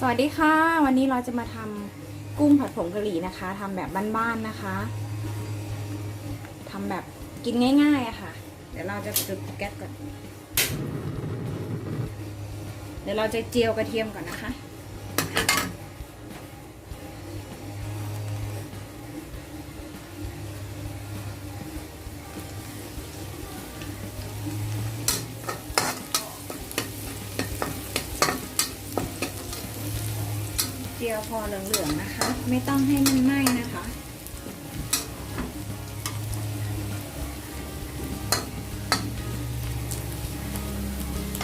สวัสดีค่ะ วันนี้เราจะมาทำกุ้งผัดผงกะหรี่นะคะทำแบบบ้านๆนะคะทำแบบกินง่ายๆอะค่ะ เดี๋ยวเราจะจุดแก๊สก่อน เดี๋ยวเราจะเจียวกระเทียมก่อนนะคะียวพอเหลืองๆนะคะ ไม่ต้องให้มันไหม้นะคะ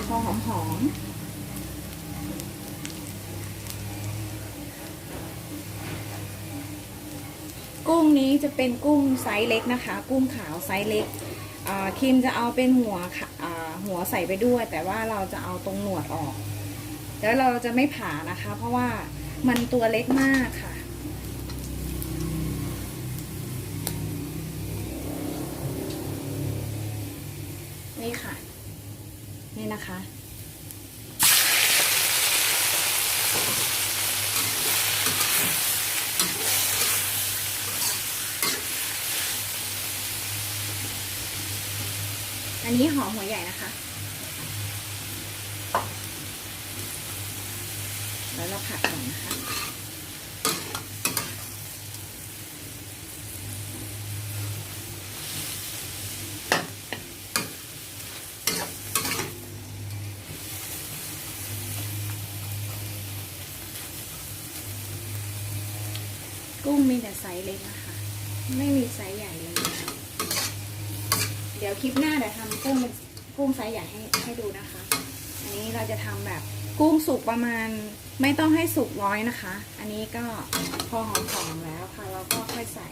พอหอมๆกุ้งนี้จะเป็นกุ้งไซส์เล็กนะคะ กุ้งขาวไซส์เล็กคิมจะเอาเป็นหัวหัวใส่ไปด้วย แต่ว่าเราจะเอาตรงหนวดออก แล้วเราจะไม่ผ่านะคะ เพราะว่า มันตัวเล็กมากค่ะ นี่ค่ะ นี่นะคะ อันนี้หอมหัวใหญ่นะคะแล้วเราผัดก่อนนะคะ มีแต่ไซส์เล็กนะคะ ไม่มีไซส์ใหญ่เลย เดี๋ยวคลิปหน้าเดี๋ยวทำกุ้งเป็นกุ้งไซส์ใหญ่ให้ให้ดูนะคะ อันนี้เราจะทำแบบกุ้งสุกประมาณไม่ต้องให้สุกร้อยนะคะ อันนี้ก็พอหอมๆแล้วค่ะเราก็ค่อยใส่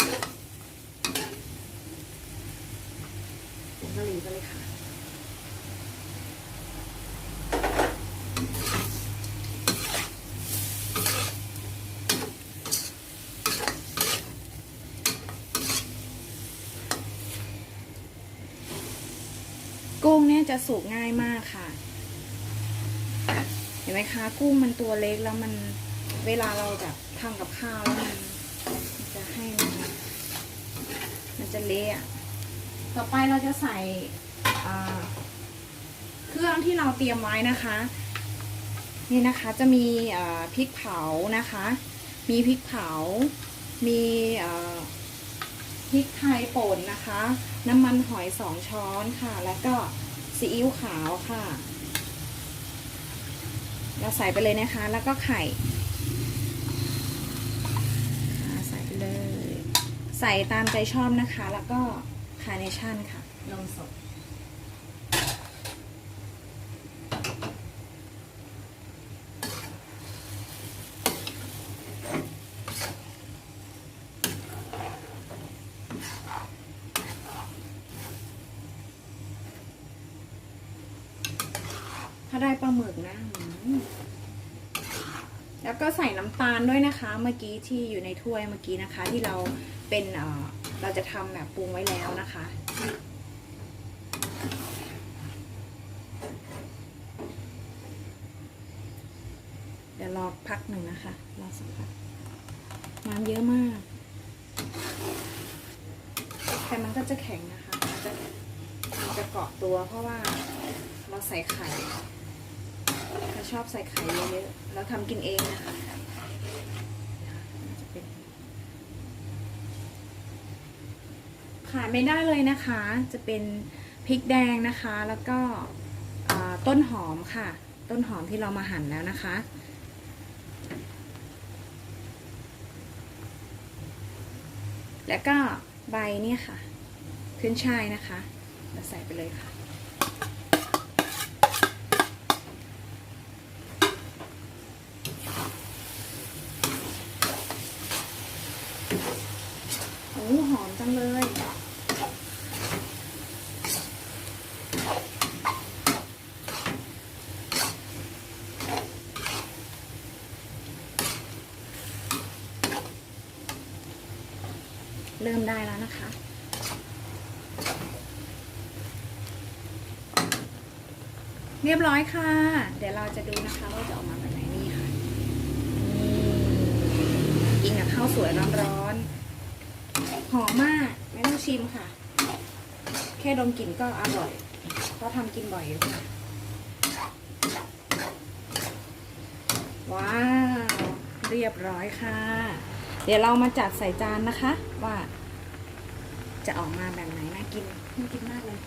กะหรี่ไปเลยค่ะ กุ้งเนี่ย จะสุกง่ายมากค่ะ เห็นไหมคะ กุ้งมันตัวเล็กแล้วมันเวลาเราแบบทำกับข้าวแล้วมันจะให้มันมันจะเละต่อไปเราจะใส่เครื่องที่เราเตรียมไว้นะคะ นี่นะคะจะมีพริกเผานะคะ มีพริกเผา มีพริกไทยป่นนะคะ น้ำมันหอยสองช้อนค่ะ แล้วก็ ซีอิ๊วขาวค่ะ เราใส่ไปเลยนะคะ แล้วก็ไข่ใส่ไปเลย ใส่ตามใจชอบนะคะ แล้วก็คาร์เนชั่นค่ะนมสด ถ้าได้ปลาหมึกนะ แล้วก็ใส่น้ำตาลด้วยนะคะ เมื่อกี้ที่อยู่ในถ้วยเมื่อกี้นะคะ ที่เราเป็นเเราจะทำแบบปรุงไว้แล้วนะคะ เดี๋ยวรอพักหนึ่งนะคะ รอสักพัก น้ำเยอะมาก แต่มันก็จะแข็งนะคะ มันจะมันจะเกาะตัวเพราะว่าเราใส่ไข่ เราชอบใส่ไข่เยอะๆเราทำกินเองนะคะขาดไม่ได้เลยนะคะ จะเป็นพริกแดงนะคะ แล้วก็ต้นหอมค่ะ ต้นหอมที่เรามาหั่นแล้วนะคะ แล้วก็ใบเนี่ยค่ะ ขึ้นช่ายนะคะ เราใส่ไปเลยค่ะ โอ้หอมจังเลย เริ่มได้แล้วนะคะ เรียบร้อยค่ะ เดี๋ยวเราจะดูนะคะว่าจะออกมาแบบไหนนี่ค่ะกินกับข้าวสวยร้อนๆหอมมากไม่ต้องชิมค่ะ แค่ดมกลิ่นก็อร่อยเพราะทำกินบ่อยอยู่ค่ะว้าว เรียบร้อยค่ะ เดี๋ยวเรามาจัดใส่จานนะคะ ว่า จะออกมาแบบไหนน่ากินน่ากินมากเลย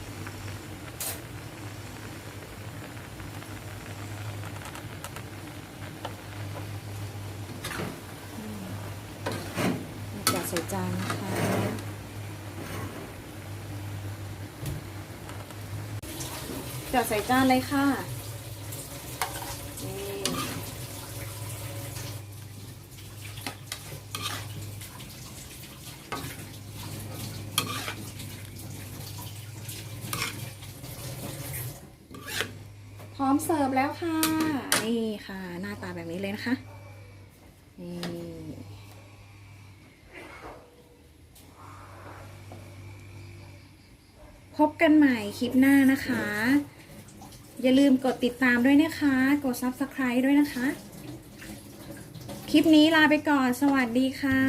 จัดใส่จานนะคะจัดใส่จานเลยค่ะนี่พร้อ มเสิร์ฟแล้วค่ะ นี่ค่ะ หน้าตาแบบนี้เลยนะคะ นี่พบกันใหม่คลิปหน้านะคะ อย่าลืมกดติดตามด้วยนะคะ กด Subscribe ด้วยนะคะ คลิปนี้ลาไปก่อน สวัสดีค่ะ